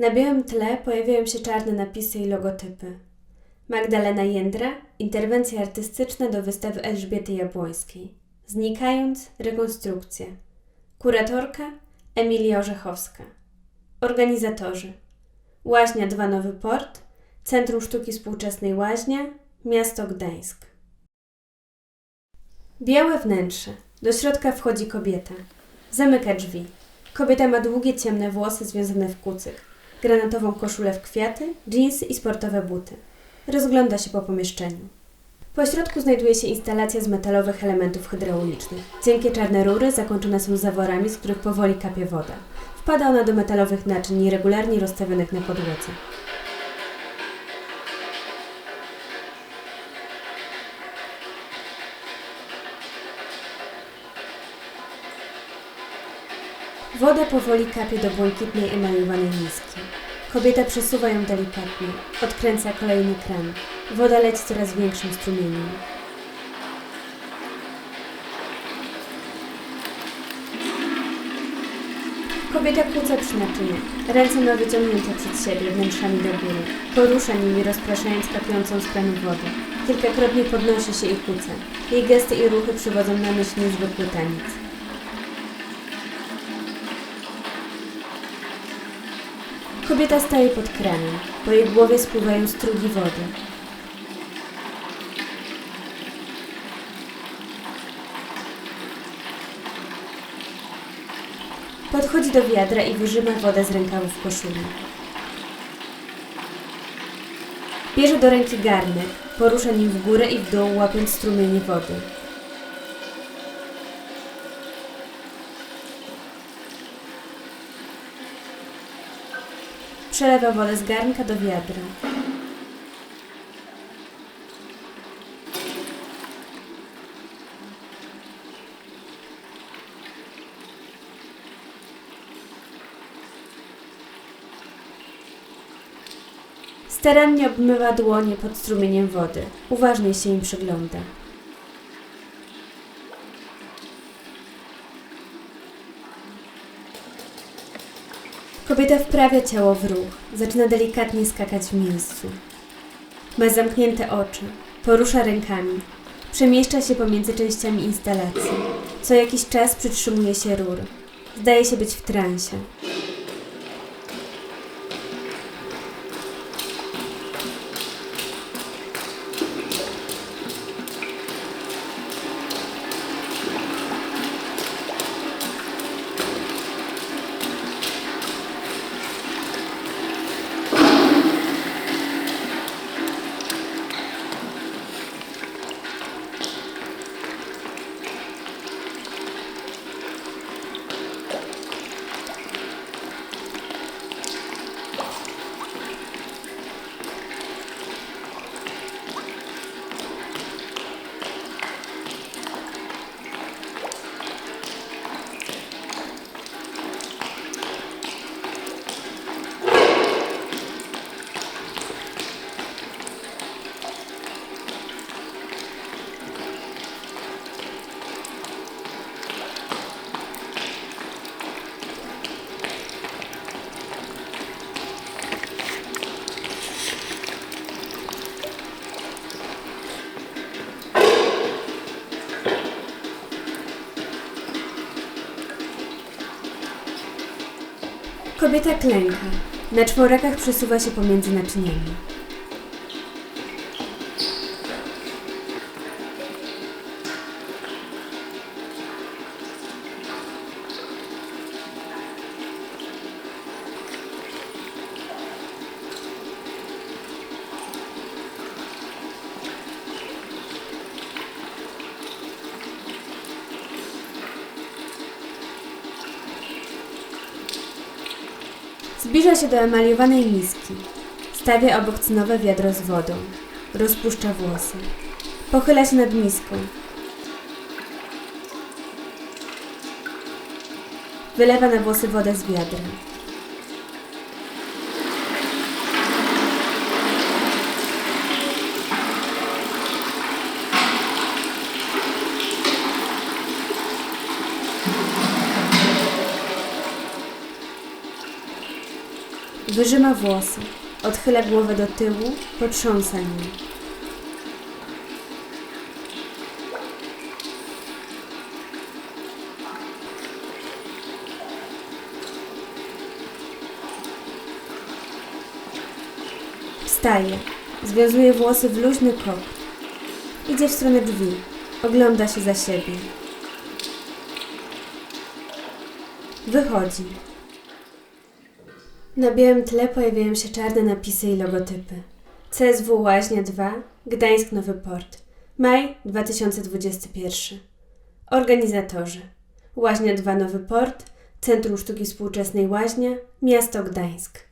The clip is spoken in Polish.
Na białym tle pojawiają się czarne napisy i logotypy. Magdalena Jędra, interwencja artystyczna do wystawy Elżbiety Jabłońskiej. Znikając, rekonstrukcja. Kuratorka Emilia Orzechowska. Organizatorzy Łaźnia 2 Nowy Port, Centrum Sztuki Współczesnej Łaźnia, Miasto Gdańsk. Białe wnętrze. Do środka wchodzi kobieta. Zamyka drzwi. Kobieta ma długie, ciemne włosy związane w kucyk, granatową koszulę w kwiaty, dżinsy i sportowe buty. Rozgląda się po pomieszczeniu. Po środku znajduje się instalacja z metalowych elementów hydraulicznych. Cienkie czarne rury zakończone są zaworami, z których powoli kapie woda. Wpada ona do metalowych naczyń nieregularnie rozstawionych na podłodze. Woda powoli kapie do błękitnej emaliowanej miski. Kobieta przesuwa ją delikatnie, odkręca kolejny kran. Woda leci coraz większym strumieniem. Kobieta kłóca przy naczyniach. Ręce ma wyciągnięte przed siebie, wnętrzami do góry. Porusza nimi, rozpraszając kapiącą z kranu wodę. Kilkakrotnie podnosi się i kłóca. Jej gesty i ruchy przywodzą na myśl niezwykły taniec. Kobieta staje pod kranem. Po jej głowie spływają strugi wody. Podchodzi do wiadra i wyżyma wodę z rękawów koszuli. Bierze do ręki garnek, porusza nim w górę i w dół, łapiąc strumienie wody. Przelewa wodę z garnka do wiadra. Starannie obmywa dłonie pod strumieniem wody. Uważnie się im przygląda. Kobieta wprawia ciało w ruch. Zaczyna delikatnie skakać w miejscu. Ma zamknięte oczy. Porusza rękami. Przemieszcza się pomiędzy częściami instalacji. Co jakiś czas przytrzymuje się rur. Zdaje się być w transie. Kobieta klęka. Na czworakach przesuwa się pomiędzy naczyniami. Zbliża się do emaliowanej miski. Stawia obok cynowe wiadro z wodą. Rozpuszcza włosy. Pochyla się nad miską. Wylewa na włosy wodę z wiadra. Wyżyma włosy, odchyla głowę do tyłu, potrząsa nim. Wstaje, związuje włosy w luźny kok. Idzie w stronę drzwi, ogląda się za siebie. Wychodzi. Na białym tle pojawiają się czarne napisy i logotypy. CSW Łaźnia 2, Gdańsk Nowy Port. Maj 2021. Organizatorzy. Łaźnia 2 Nowy Port, Centrum Sztuki Współczesnej Łaźnia, Miasto Gdańsk.